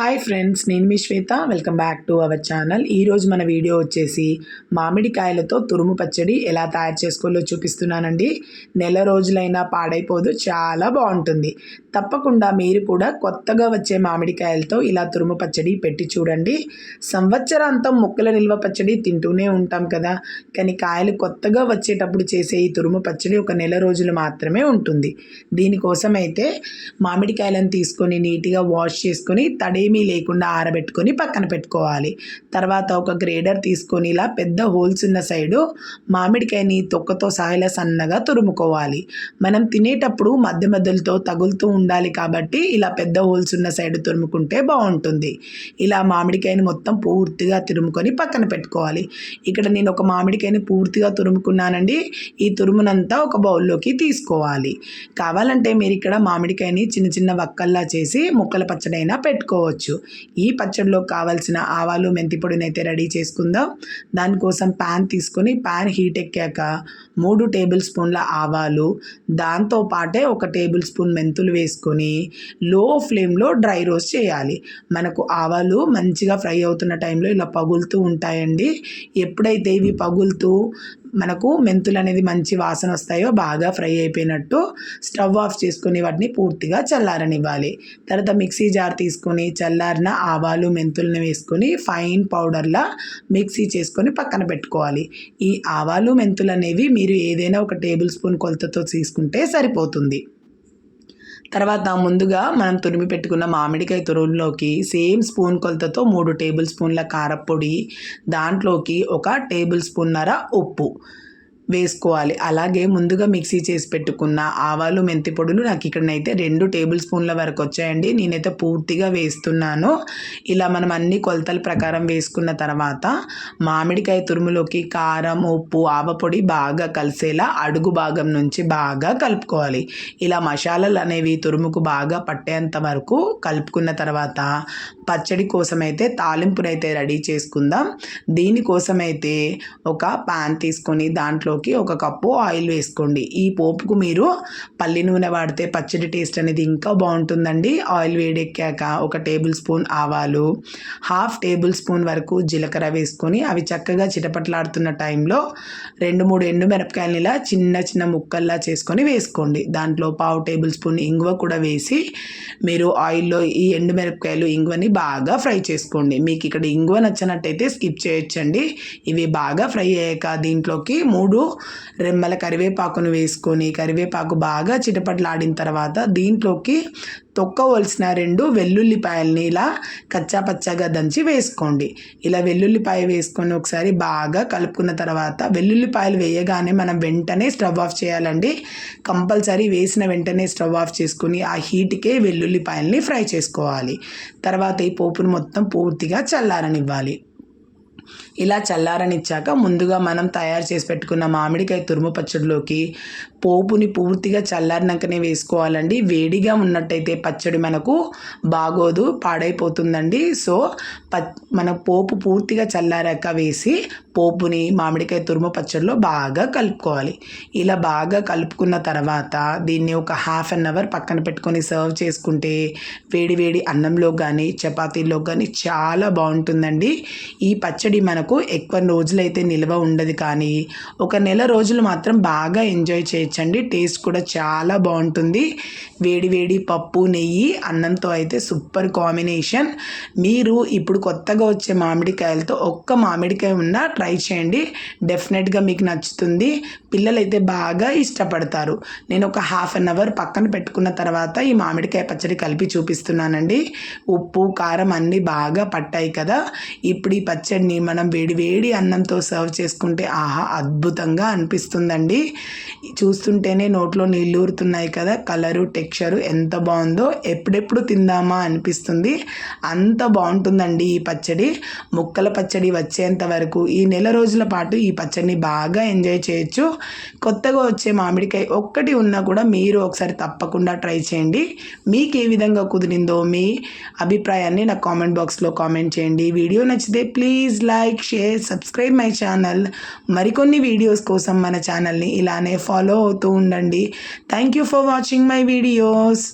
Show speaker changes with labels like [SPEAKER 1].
[SPEAKER 1] Hi friends నేను మీ Shweta. Welcome back to our channel ఈరోజు మన వీడియో వచ్చేసి మామిడికాయలతో తురుము పచ్చడి ఎలా తయారు చేసుకోవాలో చూపిస్తున్నానండి. నెల రోజులైనా పాడైపోదు చాలా బాగుంటుంది. తప్పకుండా మీరు కూడా కొత్తగా వచ్చే మామిడికాయలతో ఇలా తురుము పచ్చడి పెట్టి చూడండి. సంవత్సరాంతం ముక్కల నిల్వ పచ్చడి తింటూనే ఉంటాం కదా. కానీ కాయలు కొత్తగా వచ్చేటప్పుడు చేసే ఈ తురుము పచ్చడి ఒక నెల రోజులు మాత్రమే ఉంటుంది. దీనికోసం అయితే మామిడికాయలను తీసుకొని నీట్గా వాష్ చేసుకొని తడి ఏమీ లేకుండా ఆరబెట్టుకొని పక్కన పెట్టుకోవాలి. తర్వాత ఒక గ్రేడర్ తీసుకొని ఇలా పెద్ద హోల్స్ ఉన్న సైడు మామిడికాయని తొక్కతో సాయిలా సన్నగా తురుముకోవాలి. మనం తినేటప్పుడు మధ్య మధ్యలతో తగులుతూ ఉండాలి కాబట్టి ఇలా పెద్ద హోల్స్ ఉన్న సైడ్ తురుముకుంటే బాగుంటుంది. ఇలా మామిడికాయని మొత్తం పూర్తిగా తురుముకొని పక్కన పెట్టుకోవాలి. ఇక్కడ నేను ఒక మామిడికాయని పూర్తిగా తురుముకున్నానండి. ఈ తురుమునంతా ఒక బౌల్లోకి తీసుకోవాలి. కావాలంటే మీరు ఇక్కడ మామిడికాయని చిన్న చిన్న వక్కల్లా చేసి ముక్కల పచ్చడైనా పెట్టుకోవచ్చు. చేసుకోవచ్చు. ఈ పచ్చడిలో కావాల్సిన ఆవాలు మెంతి పొడిని అయితే రెడీ చేసుకుందాం. దానికోసం ప్యాన్ తీసుకొని ప్యాన్ హీట్ ఎక్కాక మూడు టేబుల్ స్పూన్ల ఆవాలు దాంతో పాటే ఒక టేబుల్ స్పూన్ మెంతులు వేసుకొని లో ఫ్లేమ్లో డ్రై రోస్ట్ చేయాలి. మనకు ఆవాలు మంచిగా ఫ్రై అవుతున్న టైంలో ఇలా పగులుతూ ఉంటాయండి. ఎప్పుడైతే ఇవి పగులుతూ మనకు మెంతులు అనేది మంచి వాసన వస్తాయో బాగా ఫ్రై అయిపోయినట్టు స్టవ్ ఆఫ్ చేసుకుని వాటిని పూర్తిగా చల్లారనివ్వాలి. తర్వాత మిక్సీ జార్ తీసుకొని చల్లారిన ఆవాలు మెంతులను వేసుకొని ఫైన్ పౌడర్లా మిక్సీ చేసుకొని పక్కన పెట్టుకోవాలి. ఈ ఆవాలు మెంతులు అనేవి మీరు ఏదైనా ఒక టేబుల్ స్పూన్ కొలతతో తీసుకుంటే సరిపోతుంది. తర్వాత ముందుగా మనం తురిమి పెట్టుకున్న మామిడికాయ తురుములోకి సేమ్ స్పూన్ కొలతతో మూడు టేబుల్ స్పూన్ల కారపొడి దాంట్లోకి ఒక టేబుల్ స్పూన్నర ఉప్పు. వేసుకోవాలి. అలాగే ముందుగా మిక్సీ చేసి పెట్టుకున్న ఆవాలు మెంతి పొడులు నాకు ఇక్కడనైతే రెండు టేబుల్ స్పూన్ల వరకు వచ్చాయండి. నేనైతే పూర్తిగా వేస్తున్నాను. ఇలా మనం అన్ని కొలతల ప్రకారం వేసుకున్న తర్వాత మామిడికాయ తురుములోకి కారం ఉప్పు ఆవపొడి బాగా కలిసేలా అడుగు భాగం నుంచి బాగా కలుపుకోవాలి. ఇలా మసాలాలు అనేవి తురుముకు బాగా పట్టేంత వరకు కలుపుకున్న తర్వాత పచ్చడి కోసమైతే తాలింపునైతే రెడీ చేసుకుందాం. దీనికోసమైతే ఒక పాన్ తీసుకొని దాంట్లో దాంట్లోకి ఒక కప్పు ఆయిల్ వేసుకోండి. ఈ పోపుకు మీరు పల్లి నూనె వాడితే పచ్చడి టేస్ట్ అనేది ఇంకా బాగుంటుందండి. ఆయిల్ వేడెక్కాక ఒక టేబుల్ స్పూన్ ఆవాలు హాఫ్ టేబుల్ స్పూన్ వరకు జీలకర్ర వేసుకొని అవి చక్కగా చిటపట్లాడుతున్న టైంలో రెండు మూడు ఎండు మిరపకాయలు ఇలా చిన్న చిన్న ముక్కల్లా చేసుకొని వేసుకోండి. దాంట్లో పావు టేబుల్ స్పూన్ ఇంగువ కూడా వేసి మీరు ఆయిల్లో ఈ ఎండు మిరపకాయలు ఇంగువని బాగా ఫ్రై చేసుకోండి. మీకు ఇక్కడ ఇంగువ నచ్చినట్టయితే స్కిప్ చేయొచ్చండి. ఇవి బాగా ఫ్రై అయ్యాక దీంట్లోకి మూడు రెమ్మల కరివేపాకును వేసుకొని కరివేపాకు బాగా చిటపట్లాడిన తర్వాత దీంట్లోకి తొక్కవలసిన రెండు వెల్లుల్లిపాయలని ఇలా కచ్చా పచ్చగా దంచి వేసుకోండి. ఇలా వెల్లుల్లిపాయ వేసుకొని ఒకసారి బాగా కలుపుకున్న తర్వాత వెల్లుల్లిపాయలు వేయగానే మనం వెంటనే స్టవ్ ఆఫ్ చేయాలండి. కంపల్సరీ వేసిన వెంటనే స్టవ్ ఆఫ్ చేసుకుని ఆ హీట్కే వెల్లుల్లిపాయల్ని ఫ్రై చేసుకోవాలి. తర్వాత ఈ పోపును మొత్తం పూర్తిగా చల్లారనివ్వాలి. ఇలా చల్లారనిచ్చాక ముందుగా మనం తయారు చేసి పెట్టుకున్న మామిడికాయ తురుము పచ్చడిలోకి పోపుని పూర్తిగా చల్లారినాకనే వేసుకోవాలండి. వేడిగా ఉన్నట్టయితే పచ్చడి మనకు బాగోదు పాడైపోతుందండి. సో ప మన పోపు పూర్తిగా చల్లారాక వేసి పోపుని మామిడికాయ తురుము పచ్చడిలో బాగా కలుపుకోవాలి. ఇలా బాగా కలుపుకున్న తర్వాత దీన్ని ఒక హాఫ్ అన్ అవర్ పక్కన పెట్టుకొని సర్వ్ చేసుకుంటే వేడి వేడి అన్నంలో కానీ చపాతీల్లో కానీ చాలా బాగుంటుందండి. ఈ పచ్చడి మనకు ఎక్కువ రోజులైతే నిల్వ ఉండదు కానీ ఒక నెల రోజులు మాత్రం బాగా ఎంజాయ్ చేయొచ్చండి. టేస్ట్ కూడా చాలా బాగుంటుంది. వేడి వేడి పప్పు నెయ్యి అన్నంతో అయితే సూపర్ కాంబినేషన్. మీరు ఇప్పుడు కొత్తగా వచ్చే మామిడికాయలతో ఒక్క మామిడికాయ ఉన్నా ట్రై చేయండి. డెఫినెట్గా మీకు నచ్చుతుంది. పిల్లలైతే బాగా ఇష్టపడతారు. నేను ఒక హాఫ్ అన్ అవర్ పక్కన పెట్టుకున్న తర్వాత ఈ మామిడికాయ పచ్చడి కలిపి చూపిస్తున్నానండి. ఉప్పు కారం అన్నీ బాగా పట్టాయి కదా. ఇప్పుడు ఈ పచ్చడిని మనం వేడి వేడి అన్నంతో సర్వ్ చేసుకుంటే ఆహా అద్భుతంగా అనిపిస్తుందండి. చూస్తుంటేనే నోట్లో నీళ్ళు ఊరుతున్నాయి కదా కలరు టెక్స్చరు ఎంత బాగుందో ఎప్పుడెప్పుడు తిందామా అనిపిస్తుంది. అంత బాగుంటుందండి ఈ పచ్చడి. ముక్కల పచ్చడి వచ్చేంత వరకు ఈ నెల రోజుల పాటు ఈ పచ్చడిని బాగా ఎంజాయ్ చేయొచ్చు. కొత్తగా వచ్చే మామిడికాయ ఒక్కటి ఉన్నా కూడా మీరు ఒకసారి తప్పకుండా ట్రై చేయండి. మీకు ఏ విధంగా కుదిరిందో మీ అభిప్రాయాన్ని నాకు కామెంట్ బాక్స్లో కామెంట్ చేయండి. వీడియో నచ్చితే please like like share subscribe my channel. మరికొన్ని వీడియోస్ కోసం మన ఛానల్ని ఇలానే ఫాలో అవుతూ ఉండండి. Thank you for watching my videos.